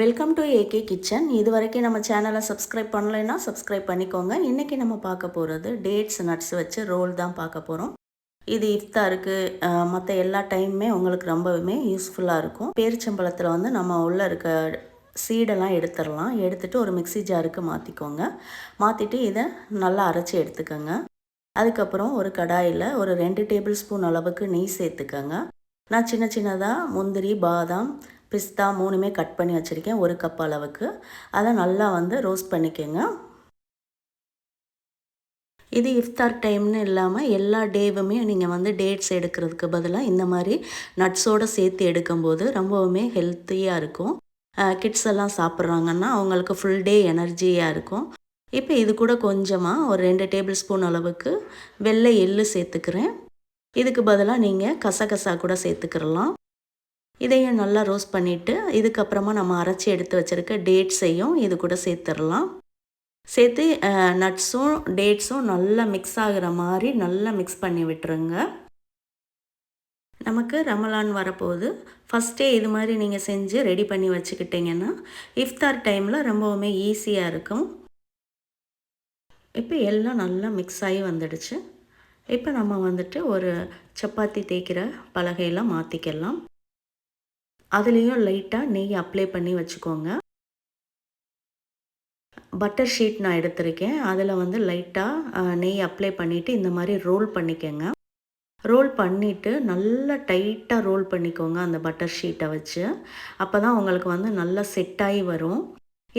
Welcome to AK kitchen இது வரைக்கும் நம்ம சேனலை சப்ஸ்கிரைப் பண்ணலைன்னா சப்ஸ்கிரைப் பண்ணிக்கோங்க. இன்றைக்கி நம்ம பார்க்க போகிறது டேட்ஸ் நட்ஸ் வச்சு ரோல் தான் பார்க்க போகிறோம் இது இஃப்தாருக்கு மற்ற எல்லா டைமுமே உங்களுக்கு ரொம்பவுமே யூஸ்ஃபுல்லாக இருக்கும். பேரிச்சம்பழத்தில் வந்து நம்ம உள்ளே இருக்க சீடெல்லாம் எடுத்துடலாம். எடுத்துகிட்டு ஒரு மிக்சி ஜாருக்கு மாற்றிக்கோங்க மாற்றிட்டு இதை நல்லா அரைச்சி எடுத்துக்கோங்க. அதுக்கப்புறம் ஒரு கடாயில் ஒரு ரெண்டு டேபிள் ஸ்பூன் அளவுக்கு நெய் சேர்த்துக்கோங்க. நான் சின்ன சின்னதாக முந்திரி பாதாம் பிஸ்தா மூணுமே கட் பண்ணி வச்சுருக்கேன் ஒரு கப் அளவுக்கு. அதை நல்லா வந்து ரோஸ்ட் பண்ணிக்கோங்க. இது இஃப்தார் டைம்னு இல்லாமல் எல்லா டேவுமே நீங்கள் வந்து டேட்ஸ் எடுக்கிறதுக்கு பதிலாக இந்த மாதிரி நட்ஸோடு சேர்த்து எடுக்கும்போது ரொம்பவுமே ஹெல்த்தியாக இருக்கும். கிட்ஸ் எல்லாம் சாப்பிட்றாங்கன்னா அவங்களுக்கு ஃபுல் டே எனர்ஜியாக இருக்கும். இப்போ இது கூட கொஞ்சமாக ஒரு ரெண்டு டேபிள் ஸ்பூன் அளவுக்கு வெள்ளை எள்ளு சேர்த்துக்கிறேன். இதுக்கு பதிலாக நீங்கள் கசகசா கூட சேர்த்துக்கிறலாம் இதையும் நல்லா ரோஸ்ட் பண்ணிவிட்டு இதுக்கப்புறமா நம்ம அரைச்சி எடுத்து வச்சுருக்க டேட்ஸையும் இது கூட சேர்த்துடலாம். சேர்த்து நட்ஸும் டேட்ஸும் நல்லா மிக்ஸ் ஆகிற மாதிரி நல்லா மிக்ஸ் பண்ணி விட்டுருங்க. நமக்கு ரமலான் வரப்போகுது. ஃபஸ்ட்டே இது மாதிரி நீங்கள் செஞ்சு ரெடி பண்ணி வச்சுக்கிட்டிங்கன்னா இஃப்தார் டைமில் ரொம்பவுமே ஈஸியாக இருக்கும். இப்போ எல்லாம் நல்லா மிக்ஸ் ஆகி வந்துடுச்சு. இப்போ நம்ம வந்துட்டு ஒரு சப்பாத்தி தேய்க்கிற பலகையெல்லாம் மாற்றிக்கலாம் அதுலேயும் லைட்டாக நெய் அப்ளை பண்ணி வச்சுக்கோங்க. பட்டர் ஷீட் நான் எடுத்திருக்கேன். அதில் வந்து லைட்டாக நெய் அப்ளை பண்ணிவிட்டு இந்த மாதிரி ரோல் பண்ணிக்கோங்க. ரோல் பண்ணிவிட்டு நல்லா டைட்டாக ரோல் பண்ணிக்கோங்க அந்த பட்டர் ஷீட்டை வச்சு. அப்போ தான் உங்களுக்கு வந்து நல்லா செட் ஆகி வரும்.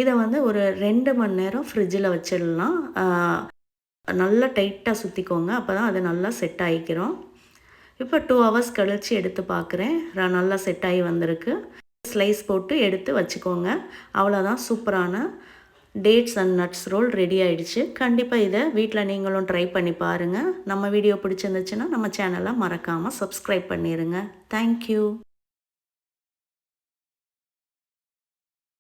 இதை வந்து ஒரு ரெண்டு மணி நேரம் ஃப்ரிட்ஜில் வச்சிடலாம். நல்லா டைட்டாக சுற்றிக்கோங்க அப்போ தான் அது நல்லா செட் ஆகிக்கிறோம். இப்போ டூ ஹவர்ஸ் கழித்து எடுத்து பார்க்குறேன். நல்லா செட் ஆகி வந்திருக்கு. ஸ்லைஸ் போட்டு எடுத்து வச்சுக்கோங்க. அவ்வளோதான் சூப்பரான dates and nuts roll ready ஆகிடுச்சு கண்டிப்பாக இதை வீட்டில் நீங்களும் ட்ரை பண்ணி பாருங்கள் நம்ம வீடியோ பிடிச்சிருந்துச்சுன்னா நம்ம சேனலை மறக்காமல் சப்ஸ்கிரைப் பண்ணிடுங்க தேங்க்யூ